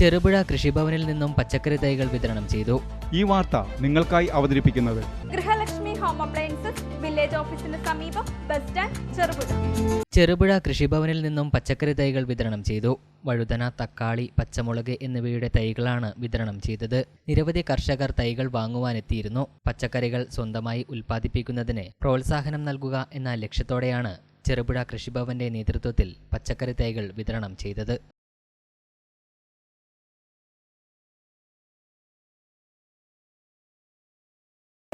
ചെറുപുഴ കൃഷിഭവനിൽ നിന്നും പച്ചക്കറി തൈകൾ വിതരണം ചെയ്തു. ഈ വാർത്ത നിങ്ങൾക്കായി അവതരിപ്പിക്കുന്നത്. ഗൃഹലക്ഷ്മി ഹോം അപ്ലയൻസസ് വില്ലേജ് ഓഫീസിന് സമീപം ബസ് സ്റ്റാൻഡ് ചെറുപുഴ. ചെറുപുഴ കൃഷിഭവനിൽ നിന്നും പച്ചക്കറി തൈകൾ വിതരണം ചെയ്തു. വഴുതന തക്കാളി പച്ചമുളക് എന്നിവയുടെ തൈകളാണ് വിതരണം ചെയ്തത്. നിരവധി കർഷകർ തൈകൾ വാങ്ങുവാനെത്തിയിരുന്നു. പച്ചക്കറികൾ സ്വന്തമായി ഉൽപ്പാദിപ്പിക്കുന്നതിന് പ്രോത്സാഹനം നൽകുക എന്ന ലക്ഷ്യത്തോടെയാണ് ചെറുപുഴ കൃഷിഭവന്റെ നേതൃത്വത്തിൽ പച്ചക്കറി തൈകൾ വിതരണം ചെയ്തത്.